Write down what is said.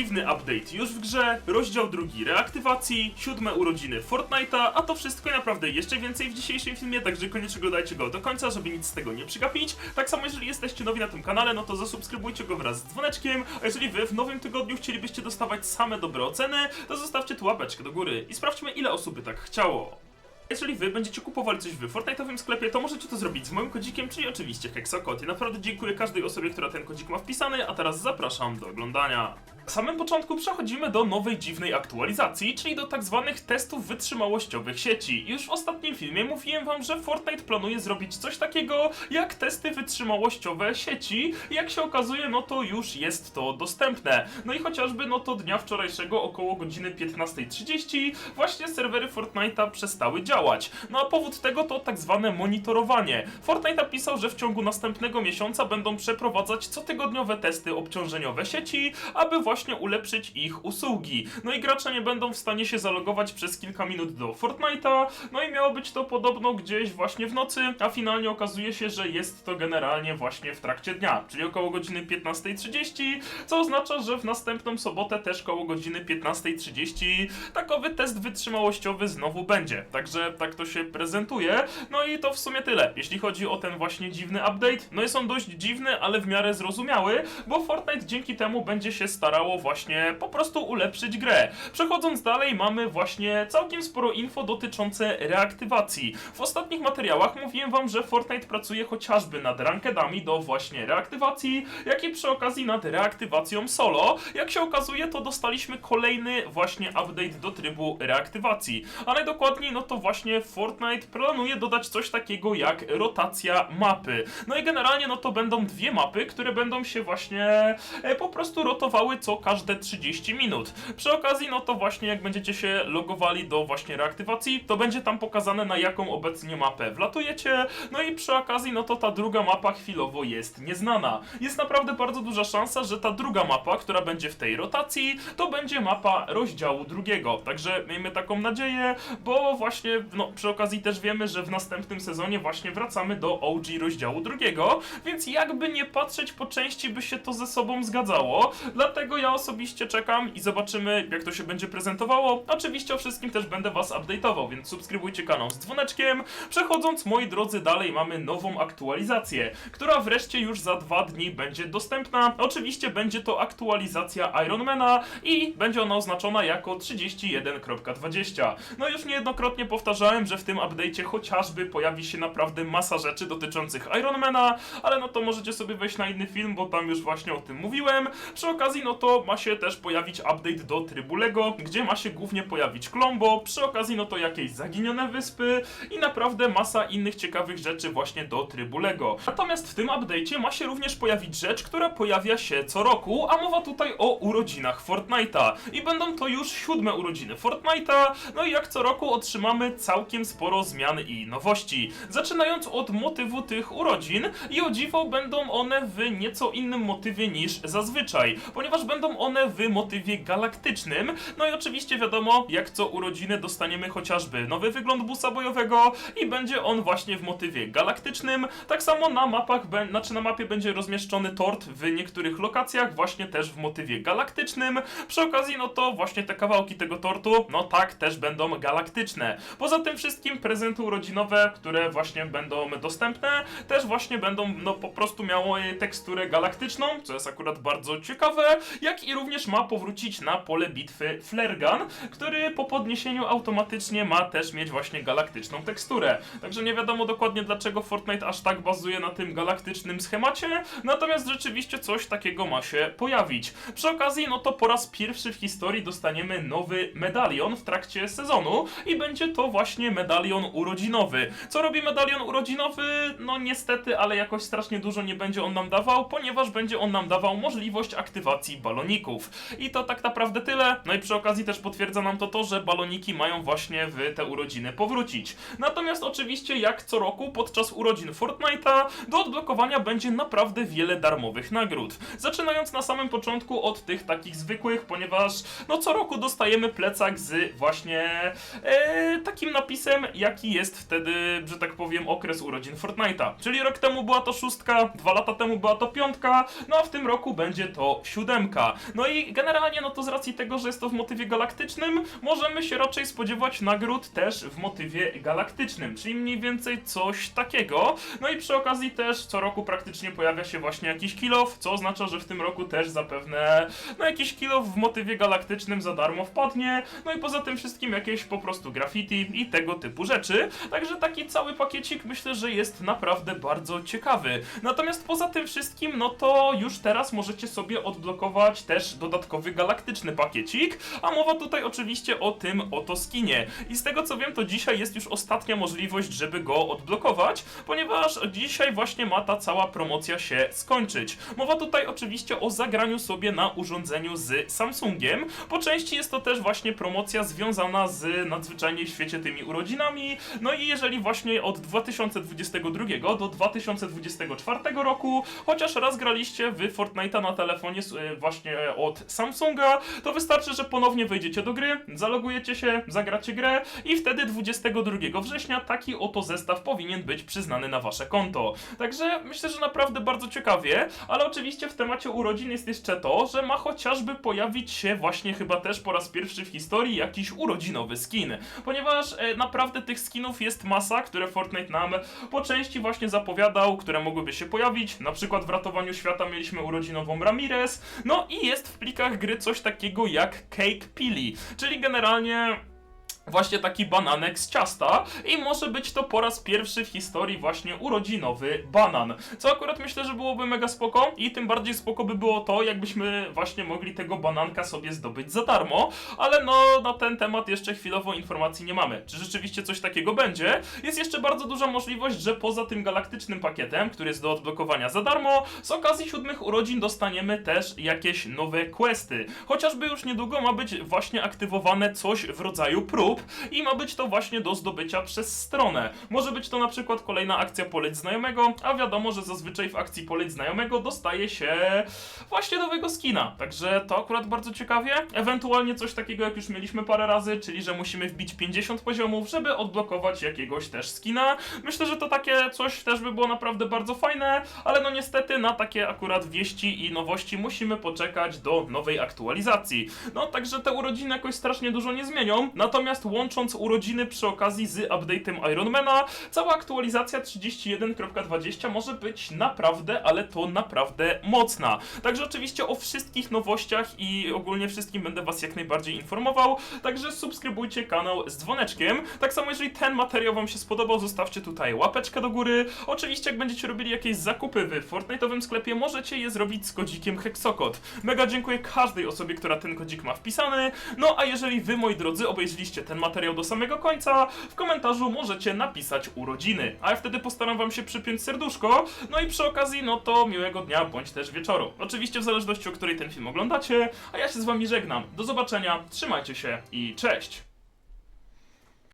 dziwny update już w grze, rozdział drugi reaktywacji, siódme urodziny Fortnite'a, a to wszystko naprawdę jeszcze więcej w dzisiejszym filmie, także koniecznie oglądajcie go do końca, żeby nic z tego nie przegapić. Tak samo jeżeli jesteście nowi na tym kanale, no to zasubskrybujcie go wraz z dzwoneczkiem, a jeżeli wy w nowym tygodniu chcielibyście dostawać same dobre oceny, to zostawcie tu łapeczkę do góry i sprawdźmy ile osób by tak chciało. Jeżeli wy będziecie kupowali coś w Fortnite'owym sklepie, to możecie to zrobić z moim kodzikiem, czyli oczywiście Hexakot. I naprawdę dziękuję każdej osobie, która ten kodzik ma wpisany, a teraz zapraszam do oglądania. Samym początku przechodzimy do nowej dziwnej aktualizacji, czyli do tak zwanych testów wytrzymałościowych sieci. Już w ostatnim filmie mówiłem wam, że Fortnite planuje zrobić coś takiego jak testy wytrzymałościowe sieci jak się okazuje, no to już jest to dostępne. No i chociażby no to dnia wczorajszego około godziny 15.30 właśnie serwery Fortnite'a przestały działać. No a powód tego to tak zwane monitorowanie. Fortnite napisał, że w ciągu następnego miesiąca będą przeprowadzać cotygodniowe testy obciążeniowe sieci, aby właśnie ulepszyć ich usługi. No i gracze nie będą w stanie się zalogować przez kilka minut do Fortnite'a, no i miało być to podobno gdzieś właśnie w nocy, a finalnie okazuje się, że jest to generalnie właśnie w trakcie dnia, czyli około godziny 15.30, co oznacza, że w następną sobotę też koło godziny 15.30 takowy test wytrzymałościowy znowu będzie. Także tak to się prezentuje. No i to w sumie tyle, jeśli chodzi o ten właśnie dziwny update. No jest on dość dziwny, ale w miarę zrozumiały, bo Fortnite dzięki temu będzie się starało właśnie po prostu ulepszyć grę. Przechodząc dalej, mamy właśnie całkiem sporo info dotyczące reaktywacji. W ostatnich materiałach mówiłem wam, że Fortnite pracuje chociażby nad rankedami do właśnie reaktywacji, jak i przy okazji nad reaktywacją solo. Jak się okazuje, to dostaliśmy kolejny właśnie update do trybu reaktywacji. A najdokładniej, no to właśnie Fortnite planuje dodać coś takiego jak rotacja mapy. No i generalnie, no to będą dwie mapy, które będą się właśnie e, po prostu rotowały co każde 30 minut. Przy okazji, no to właśnie jak będziecie się logowali do właśnie reaktywacji, to będzie tam pokazane na jaką obecnie mapę wlatujecie. No i przy okazji, no to ta druga mapa chwilowo jest nieznana. Jest naprawdę bardzo duża szansa, że ta druga mapa, która będzie w tej rotacji, to będzie mapa rozdziału drugiego. Także miejmy taką nadzieję, bo właśnie, no przy okazji też wiemy, że w następnym sezonie właśnie wracamy do OG rozdziału drugiego, więc jakby nie patrzeć po części by się to ze sobą zgadzało. Dlatego ja osobiście czekam i zobaczymy jak to się będzie prezentowało. Oczywiście o wszystkim też będę was update'ował, więc subskrybujcie kanał z dzwoneczkiem. Przechodząc, moi drodzy, dalej mamy nową aktualizację, która wreszcie już za dwa dni będzie dostępna. Oczywiście będzie to aktualizacja Ironmana i będzie ona oznaczona jako 31.20. No już niejednokrotnie powtarzałem, że w tym update'cie chociażby pojawi się naprawdę masa rzeczy dotyczących Ironmana, ale no to możecie sobie wejść na inny film, bo tam już właśnie o tym mówiłem. Przy okazji, no to ma się też pojawić update do trybu Lego, gdzie ma się głównie pojawić Klombo, przy okazji no to jakieś zaginione wyspy i naprawdę masa innych ciekawych rzeczy właśnie do trybu Lego. Natomiast w tym update'cie ma się również pojawić rzecz, która pojawia się co roku, a mowa tutaj o urodzinach Fortnite'a. I będą to już siódme urodziny Fortnite'a, no i jak co roku otrzymamy całkiem sporo zmian i nowości. Zaczynając od motywu tych urodzin i o dziwo będą one w nieco innym motywie niż zazwyczaj, ponieważ będą one w motywie galaktycznym, no i oczywiście wiadomo, jak co urodziny dostaniemy chociażby nowy wygląd busa bojowego i będzie on właśnie w motywie galaktycznym. Tak samo na mapach, znaczy na mapie będzie rozmieszczony tort w niektórych lokacjach, właśnie też w motywie galaktycznym. Przy okazji, no to właśnie te kawałki tego tortu, no tak, też będą galaktyczne. Poza tym wszystkim prezenty urodzinowe, które właśnie będą dostępne, też właśnie będą, no po prostu miały teksturę galaktyczną, co jest akurat bardzo ciekawe, i również ma powrócić na pole bitwy Flare Gun, który po podniesieniu automatycznie ma też mieć właśnie galaktyczną teksturę. Także nie wiadomo dokładnie dlaczego Fortnite aż tak bazuje na tym galaktycznym schemacie, natomiast rzeczywiście coś takiego ma się pojawić. Przy okazji, no to po raz pierwszy w historii dostaniemy nowy medalion w trakcie sezonu i będzie to właśnie medalion urodzinowy. Co robi medalion urodzinowy? No niestety, ale jakoś strasznie dużo nie będzie on nam dawał, ponieważ będzie on nam dawał możliwość aktywacji baloników. I to tak naprawdę tyle. No i przy okazji też potwierdza nam to to, że baloniki mają właśnie w te urodziny powrócić. Natomiast oczywiście jak co roku podczas urodzin Fortnite'a do odblokowania będzie naprawdę wiele darmowych nagród. Zaczynając na samym początku od tych takich zwykłych, ponieważ no co roku dostajemy plecak z właśnie e, takim napisem, jaki jest wtedy, że tak powiem, okres urodzin Fortnite'a. Czyli rok temu była to szóstka, dwa lata temu była to piątka, no a w tym roku będzie to siódemka. No i generalnie, no to z racji tego, że jest to w motywie galaktycznym, możemy się raczej spodziewać nagród też w motywie galaktycznym, czyli mniej więcej coś takiego. No i przy okazji też co roku praktycznie pojawia się właśnie jakiś kill-off, co oznacza, że w tym roku też zapewne no jakiś kill-off w motywie galaktycznym za darmo wpadnie, no i poza tym wszystkim jakieś po prostu graffiti i tego typu rzeczy. Także taki cały pakiecik myślę, że jest naprawdę bardzo ciekawy. Natomiast poza tym wszystkim, no to już teraz możecie sobie odblokować też dodatkowy galaktyczny pakiecik, a mowa tutaj oczywiście o tym oto skinie. I z tego co wiem, to dzisiaj jest już ostatnia możliwość, żeby go odblokować, ponieważ dzisiaj właśnie ma ta cała promocja się skończyć. Mowa tutaj oczywiście o zagraniu sobie na urządzeniu z Samsungiem. Po części jest to też właśnie promocja związana z nadzwyczajnie w świecie tymi urodzinami. No i jeżeli właśnie od 2022 do 2024 roku chociaż raz graliście w Fortnite'a na telefonie e, właśnie od Samsunga, to wystarczy, że ponownie wejdziecie do gry, zalogujecie się, zagracie grę i wtedy 22 września taki oto zestaw powinien być przyznany na wasze konto. Także myślę, że naprawdę bardzo ciekawie, ale oczywiście w temacie urodzin jest jeszcze to, że ma chociażby pojawić się właśnie chyba też po raz pierwszy w historii jakiś urodzinowy skin, ponieważ e, naprawdę tych skinów jest masa, które Fortnite nam po części właśnie zapowiadał, które mogłyby się pojawić, na przykład w ratowaniu świata mieliśmy urodzinową Ramirez, no i jest w plikach gry coś takiego jak Cake Pili, czyli generalnie właśnie taki bananek z ciasta i może być to po raz pierwszy w historii właśnie urodzinowy banan. Co akurat myślę, że byłoby mega spoko i tym bardziej spoko by było to, jakbyśmy właśnie mogli tego bananka sobie zdobyć za darmo, ale no na ten temat jeszcze chwilowo informacji nie mamy. Czy rzeczywiście coś takiego będzie? Jest jeszcze bardzo duża możliwość, że poza tym galaktycznym pakietem, który jest do odblokowania za darmo, z okazji siódmych urodzin dostaniemy też jakieś nowe questy. Chociażby już niedługo ma być właśnie aktywowane coś w rodzaju prób i ma być to właśnie do zdobycia przez stronę. Może być to na przykład kolejna akcja poleć znajomego, a wiadomo, że zazwyczaj w akcji poleć znajomego dostaje się właśnie nowego skina. Także to akurat bardzo ciekawie. Ewentualnie coś takiego jak już mieliśmy parę razy, czyli że musimy wbić 50 poziomów, żeby odblokować jakiegoś też skina. Myślę, że to takie coś też by było naprawdę bardzo fajne, ale no niestety na takie akurat wieści i nowości musimy poczekać do nowej aktualizacji. No także te urodziny jakoś strasznie dużo nie zmienią, natomiast łącząc urodziny przy okazji z update'em Ironmana, cała aktualizacja 31.20 może być naprawdę, ale to naprawdę mocna. Także oczywiście o wszystkich nowościach i ogólnie wszystkim będę was jak najbardziej informował, także subskrybujcie kanał z dzwoneczkiem. Tak samo jeżeli ten materiał wam się spodobał, zostawcie tutaj łapeczkę do góry. Oczywiście jak będziecie robili jakieś zakupy w Fortnite'owym sklepie, możecie je zrobić z kodzikiem Hexokod. Mega dziękuję każdej osobie, która ten kodzik ma wpisany. No a jeżeli wy, moi drodzy, obejrzeliście ten materiał do samego końca, w komentarzu możecie napisać urodziny, a ja wtedy postaram wam się przypiąć serduszko. No i przy okazji, no to miłego dnia bądź też wieczoru. Oczywiście w zależności o której ten film oglądacie, a ja się z wami żegnam. Do zobaczenia, trzymajcie się i cześć!